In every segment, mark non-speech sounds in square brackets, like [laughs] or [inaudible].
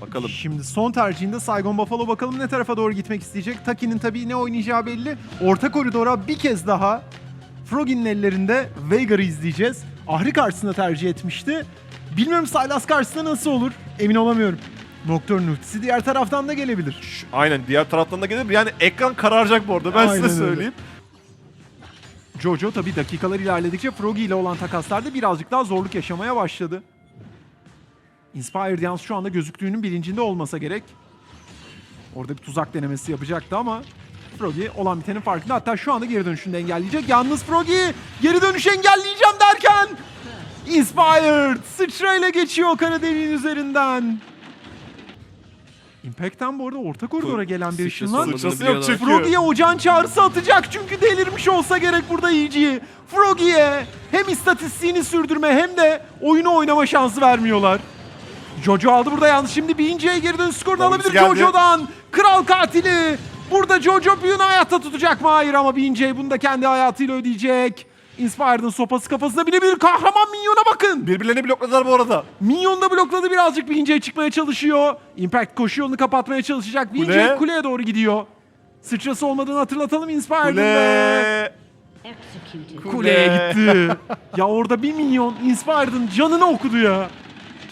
Bakalım. Şimdi son tercihinde Saigon Buffalo bakalım ne tarafa doğru gitmek isteyecek. Taki'nin tabii ne oynayacağı belli. Orta koridora bir kez daha Froggy'nin ellerinde Veigar'ı izleyeceğiz. Ahri karşısında tercih etmişti. Bilmiyorum Sylas karşısında nasıl olur emin olamıyorum. Nocturne ultisi diğer taraftan da gelebilir. Şş, Aynen diğer taraftan da gelir. Yani ekran kararacak bu arada ben Aynen size öyle. söyleyeyim. Jojo tabii dakikalar ilerledikçe Froggy ile olan takaslarda birazcık daha zorluk yaşamaya başladı. Inspired yalnız şu anda gözüktüğünün bilincinde olmasa gerek. Orada bir tuzak denemesi yapacaktı ama Froggy olan bitenin farkında. Hatta şu anda geri dönüşünü de engelleyecek. Yalnız Froggy geri dönüşü engelleyeceğim derken Inspired sıçrayla geçiyor kara deliğin üzerinden. Impact'ten bu arada orta koridora gelen bir ışınlan. Sıçrası yok çünkü. Froggy'ye ocağın çağrısı atacak çünkü delirmiş olsa gerek burada EG. Froggy'ye hem istatistiğini sürdürme hem de oyunu oynama şansı vermiyorlar. Jojo aldı burada yalnız şimdi Bince'ye geri dönüş skorunu alabilir geldi. Jojo'dan. Kral katili. Burada Jojo büyüğünü hayatta tutacak mı? Hayır ama Bince bunu da kendi hayatıyla ödeyecek. Inspired'ın sopası kafasına binebilir. Kahraman minyona bakın. Birbirlerini blokladılar bu arada. Minyon da blokladı birazcık Bince'ye çıkmaya çalışıyor. Impact koşu yolunu kapatmaya çalışacak. Bince Kule. kuleye doğru gidiyor. Sıçrası olmadığını hatırlatalım Inspired'ın Kule. Kuleye gitti. ya orada bir minyon Inspired'ın canını okudu ya.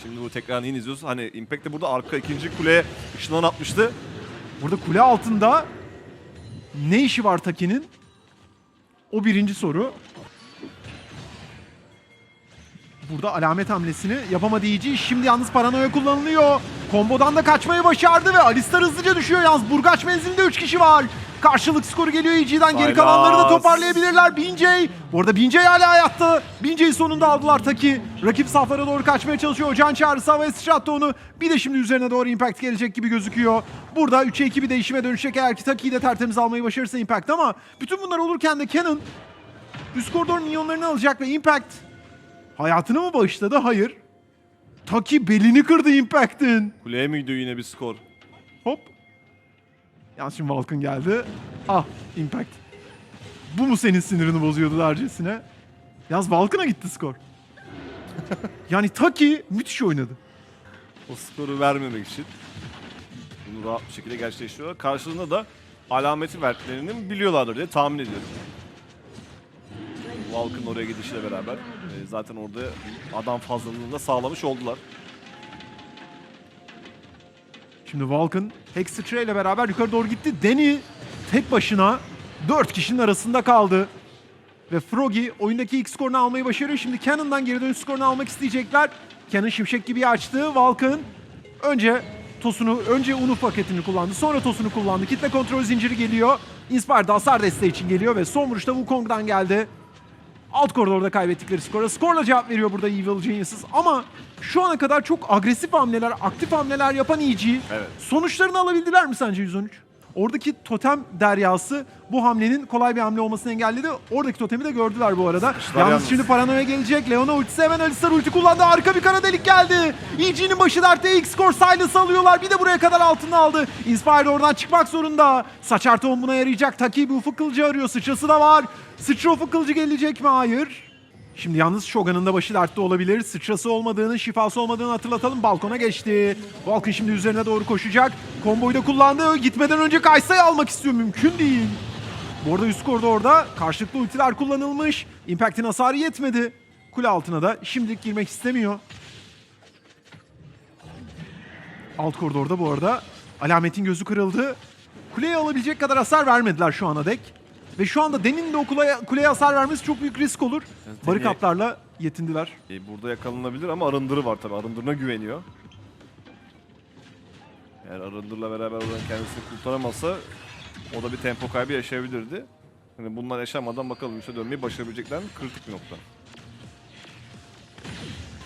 Şimdi bu tekrarını yine izliyoruz. Hani Impact de burada arka ikinci kuleye ışınlan atmıştı. Burada kule altında ne işi var Taki'nin? O birinci soru. Burada alamet hamlesini yapamadı EG. Şimdi yalnız paranoya kullanılıyor. Kombodan da kaçmayı başardı ve Alistar hızlıca düşüyor. Yalnız Burgaç menzilinde 3 kişi var. Karşılık skoru geliyor EG'den. Geri kalanları da toparlayabilirler. Binjay. Bu arada Binjay hala hayatta. Binjay'i sonunda aldılar Taki. Rakip saflara doğru kaçmaya çalışıyor. Can çağrısı havaya sıçrattı onu. Bir de şimdi üzerine doğru Impact gelecek gibi gözüküyor. Burada 3'e 2 bir değişime dönüşecek eğer ki Taki'yi de tertemiz almayı başarırsa Impact ama bütün bunlar olurken de Canon üst koridor minyonlarını alacak ve Impact hayatını mı bağışladı? Hayır. Taki belini kırdı Impact'in. Kuleye mi gidiyor yine bir skor? Şimdi Vulcan geldi. Ah Impact. Bu mu senin sinirini bozuyordu dercesine? Yalnız Vulcan'a gitti skor. [laughs] yani Taki müthiş oynadı. O skoru vermemek için. Bunu rahat bir şekilde gerçekleştiriyorlar. Karşılığında da alameti verdiklerini biliyorlardır diye tahmin ediyorum. Valk'ın oraya gidişiyle beraber e, zaten orada adam fazlalığını da sağlamış oldular. Şimdi Vulcan Hextray ile beraber yukarı doğru gitti. Danny tek başına 4 kişinin arasında kaldı. Ve Froggy oyundaki ilk skorunu almayı başarıyor. Şimdi Cannon'dan geri dönüş skorunu almak isteyecekler. Cannon şimşek gibi açtı. Vulcan önce tosunu, önce Unu paketini kullandı. Sonra tosunu kullandı. Kitle kontrol zinciri geliyor. Inspired hasar desteği için geliyor ve son vuruşta Wukong'dan geldi. Alt koridorda kaybettikleri skora. Skorla cevap veriyor burada Evil Geniuses. Ama şu ana kadar çok agresif hamleler, aktif hamleler yapan EG. Evet. Sonuçlarını alabildiler mi sence 113? Oradaki totem deryası bu hamlenin kolay bir hamle olmasını engelledi. Oradaki totemi de gördüler bu arada. Yalnız, yalnız. şimdi paranoya gelecek. Leona ultisi hemen Alistar ulti kullandı. Arka bir kara delik geldi. EG'nin başı dertte. X skor Silas alıyorlar. Bir de buraya kadar altını aldı. Inspired oradan çıkmak zorunda. Saçar tohum buna yarayacak. Taki bir ufuk kılıcı arıyor. Sıçrası da var. Sıçra ufuk kılıcı gelecek mi? Hayır. Şimdi yalnız Shogun'un da başı dertte olabilir. Sıçrası olmadığını, şifası olmadığını hatırlatalım. Balkona geçti. Vulcan şimdi üzerine doğru koşacak. Komboyu da kullandı. Gitmeden önce Kaysa'yı almak istiyor. Mümkün değil. Bu arada üst koridorda karşılıklı ultiler kullanılmış. Impact'in hasarı yetmedi. Kule altına da şimdilik girmek istemiyor. Alt koridorda bu arada alametin gözü kırıldı. Kuleye alabilecek kadar hasar vermediler şu ana dek. Ve şu anda Den'in de o kuleye, kuleye hasar vermesi çok büyük risk olur. Evet, Barikatlarla yetindiler. E, burada yakalanabilir ama arındırı var tabi. Arındırına güveniyor. Eğer arındırla beraber oradan kendisini kurtaramazsa o da bir tempo kaybı yaşayabilirdi. Yani bunlar yaşamadan bakalım üste dönmeyi başarabilecekler mi? Kritik bir nokta.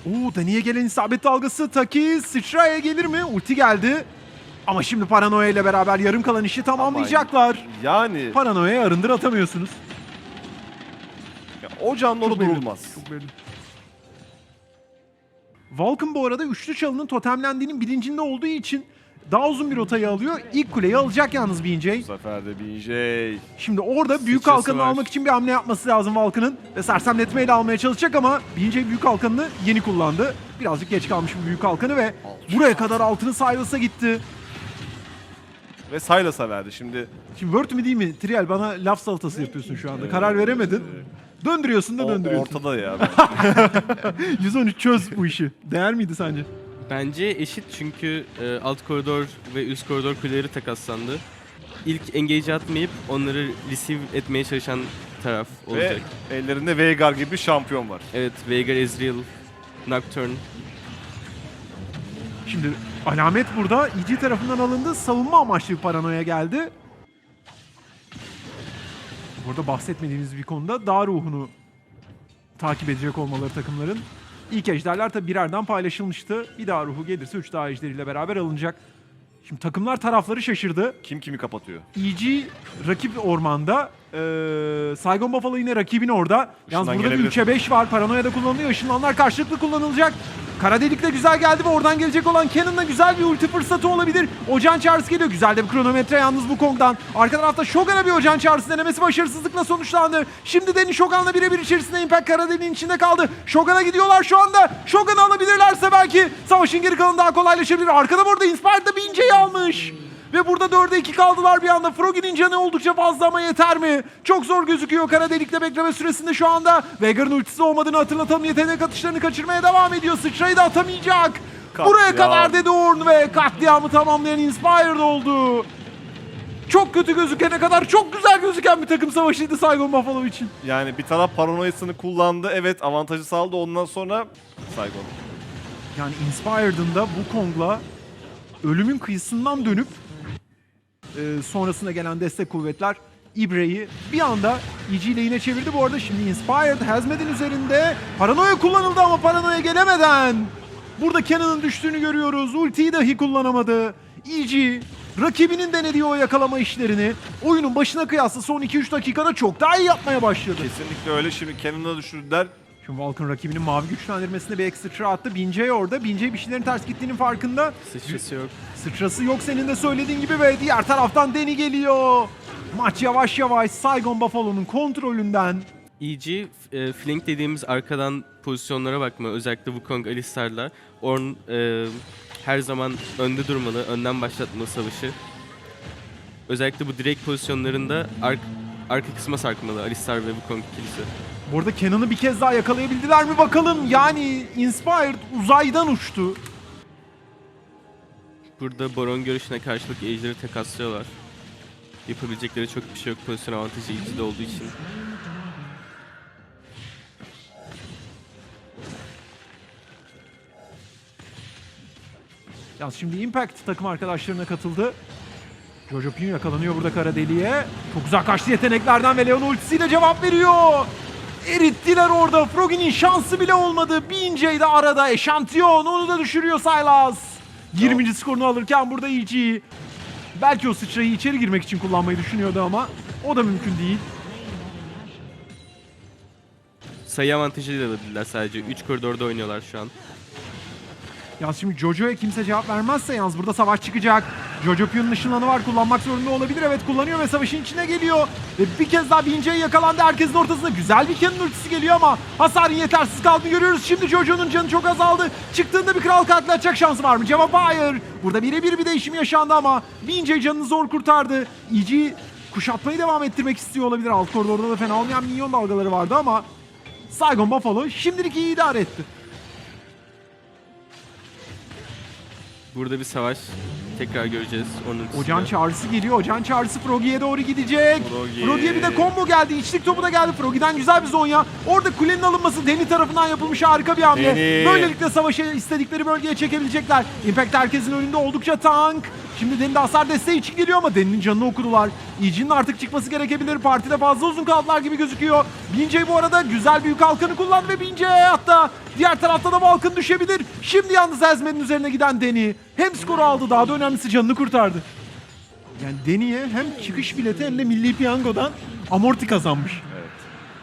Oo Dani'ye gelen isabet dalgası Taki sıçraya gelir mi? Ulti geldi. Ama şimdi Paranoya ile beraber yarım kalan işi tamamlayacaklar. Yani Paranoya'ya arındır atamıyorsunuz. ya, o canlı Çok onu belli. Çok belli. Vulcan bu arada üçlü çalının totemlendiğinin bilincinde olduğu için daha uzun bir rotayı alıyor. İlk kuleyi alacak yalnız BJ. Bu sefer de BJ. Şimdi orada büyük Sıçrası halkanını var. almak için bir hamle yapması lazım Valk'ın. Ve sersemletmeyle almaya çalışacak ama BJ büyük halkanını yeni kullandı. Birazcık geç kalmış bu büyük halkanı ve buraya kadar altını Silas'a gitti. Ve Silas'a verdi. Şimdi Şimdi Word mi değil mi? Trial bana laf salatası yapıyorsun şu anda. Karar veremedin. Döndürüyorsun da o, döndürüyorsun. ortada ya. [laughs] 113 çöz bu işi. Değer miydi sence? Bence eşit çünkü e, alt koridor ve üst koridor kuleleri takaslandı. İlk engage atmayıp onları receive etmeye çalışan taraf Ve olacak. ellerinde Veigar gibi bir şampiyon var. Evet, Veigar, Ezreal, Nocturne. Şimdi alamet burada EG tarafından alındı. Savunma amaçlı bir paranoya geldi. Burada bahsetmediğimiz bir konuda dağ ruhunu takip edecek olmaları takımların. İlk ejderler tabi birerden paylaşılmıştı. Bir daha ruhu gelirse 3 daha ejderiyle beraber alınacak. Şimdi takımlar tarafları şaşırdı. Kim kimi kapatıyor? EG rakip ormanda. Ee, Saigon Buffalo yine rakibin orada. Yalnız Işından burada bir gelebilir. 3'e 5 var. Paranoya da kullanılıyor. Işınlanlar karşılıklı kullanılacak. Kara delik de güzel geldi ve oradan gelecek olan Cannon'la güzel bir ulti fırsatı olabilir. Ocan çağrısı geliyor. Güzel de bir kronometre yalnız bu Kong'dan. Arka tarafta Shogun'a bir Ocan çağrısı denemesi başarısızlıkla sonuçlandı. Şimdi Deni Shogun'la birebir içerisinde Impact kara deliğin içinde kaldı. Shogun'a gidiyorlar şu anda. Shogun'u alabilirlerse belki savaşın geri kalanı daha kolaylaşabilir. Arkada burada Inspired'da bir almış. Ve burada 4'e 2 kaldılar bir anda. Froggy'nin canı oldukça fazla ama yeter mi? Çok zor gözüküyor kara delikte bekleme süresinde şu anda. Veigar'ın ultisi olmadığını hatırlatalım. Yetenek atışlarını kaçırmaya devam ediyor. Sıçrayı da atamayacak. Katliam. Buraya kadar dedi Orn ve katliamı tamamlayan Inspired oldu. Çok kötü gözükene kadar çok güzel gözüken bir takım savaşıydı Saigon Buffalo için. Yani bir taraf paranoyasını kullandı. Evet avantajı sağladı. Ondan sonra Saigon. Yani Inspired'ın da bu Kong'la ölümün kıyısından dönüp e, sonrasında gelen destek kuvvetler İbre'yi bir anda EG lehine çevirdi. Bu arada şimdi Inspired Hazmed'in üzerinde paranoya kullanıldı ama paranoya gelemeden burada Cannon'ın düştüğünü görüyoruz. Ultiyi dahi kullanamadı. EG rakibinin denediği o yakalama işlerini oyunun başına kıyasla son 2-3 dakikada çok daha iyi yapmaya başladı. Kesinlikle öyle. Şimdi Cannon'a düşürdüler. Şimdi Vulcan rakibinin mavi güçlendirmesine bir ekstra attı. Binjay orada. Binjay bir şeylerin ters gittiğinin farkında. Sıçrası yok. Sıçrası yok senin de söylediğin gibi ve diğer taraftan Deni geliyor. Maç yavaş yavaş Saigon Buffalo'nun kontrolünden. EG, e, flank dediğimiz arkadan pozisyonlara bakma. Özellikle Wukong, Alistar'la. Ornn e, her zaman önde durmalı, önden başlatmalı savaşı. Özellikle bu direkt pozisyonlarında ark, arka kısma sarkmalı Alistar ve Wukong ikilisi. Burada Cannon'ı bir kez daha yakalayabildiler mi bakalım. Yani Inspired uzaydan uçtu. Burada Baron görüşüne karşılık Ejder'i takaslıyorlar. Yapabilecekleri çok bir şey yok pozisyon avantajı EG'de olduğu için. Yalnız şimdi Impact takım arkadaşlarına katıldı. Jojo Pin yakalanıyor burada kara deliğe. Çok kaçtı yeteneklerden ve Leon ultisiyle cevap veriyor. Erittiler orada. Froggy'nin şansı bile olmadı. BJ de arada eşantiyon. Onu da düşürüyor Sylas. 20. skorunu alırken burada EG. Belki o sıçrayı içeri girmek için kullanmayı düşünüyordu ama o da mümkün değil. Sayı avantajıyla alabilirler sadece. 3 koridorda oynuyorlar şu an. Yalnız şimdi Jojo'ya kimse cevap vermezse yalnız burada savaş çıkacak. Jojo Pion'un ışınlanı var kullanmak zorunda olabilir. Evet kullanıyor ve savaşın içine geliyor. Ve bir kez daha Bince'ye yakalandı herkesin ortasında. Güzel bir Cannon ultisi geliyor ama hasarın yetersiz kaldığını görüyoruz. Şimdi Jojo'nun canı çok azaldı. Çıktığında bir kral katli atacak şansı var mı? Cevap hayır. Burada birebir bir değişim yaşandı ama Bince canını zor kurtardı. EG kuşatmayı devam ettirmek istiyor olabilir. Alt koridorda da fena olmayan minyon dalgaları vardı ama Saigon Buffalo şimdilik iyi idare etti. Burada bir savaş tekrar göreceğiz. Onun üstüne. çağrısı geliyor. Ocan çağrısı Froggy'ye doğru gidecek. Froggy. Froggy'ye bir de combo geldi. İçlik topu da geldi. Froggy'den güzel bir zonya. Orada kulenin alınması Deni tarafından yapılmış harika bir hamle. Deni. Böylelikle savaşı istedikleri bölgeye çekebilecekler. Impact herkesin önünde oldukça tank. Şimdi Deni de hasar desteği için geliyor ama Deni'nin canını okudular. EG'nin artık çıkması gerekebilir. Partide fazla uzun kaldılar gibi gözüküyor. Binjay bu arada güzel büyük halkanı kullandı ve Binjay hatta diğer tarafta da Valkın düşebilir. Şimdi yalnız Ezmen'in üzerine giden Deni hem skoru aldı daha da önemlisi canını kurtardı. Yani Deni'ye hem çıkış bileti hem de milli piyangodan amorti kazanmış.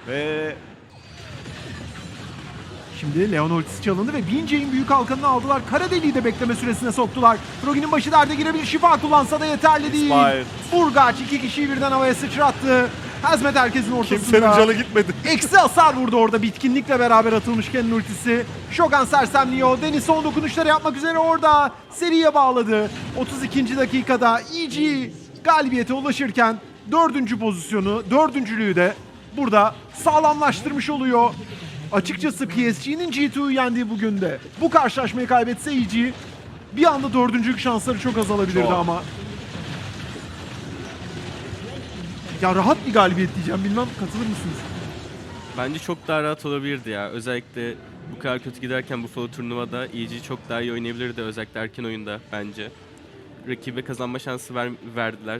Ve Şimdi Leon ultisi çalındı ve Bince'in büyük halkanını aldılar. Kara deliği de bekleme süresine soktular. Froggy'nin başı derde girebilir. Şifa kullansa da yeterli değil. Expired. Burgaç iki kişiyi birden havaya sıçrattı. Hazmet herkesin ortasında. Kimsenin canı gitmedi. Eksi hasar vurdu orada bitkinlikle beraber atılmış Ken'in ultisi. Shogun sersemliyor. Deniz son dokunuşları yapmak üzere orada. Seriye bağladı. 32. dakikada EG galibiyete ulaşırken dördüncü pozisyonu, dördüncülüğü de burada sağlamlaştırmış oluyor. Açıkçası PSG'nin G2'yu yendiği bugün de bu karşılaşmayı kaybetse EG bir anda dördüncülük şansları çok azalabilirdi Çok. ama. Ya rahat bir galibiyet diyeceğim bilmem katılır mısınız? Bence çok daha rahat olabilirdi ya. Özellikle bu kadar kötü giderken Buffalo turnuvada EG çok daha iyi oynayabilirdi. Özellikle erken oyunda bence. Rakibe kazanma şansı ver- verdiler.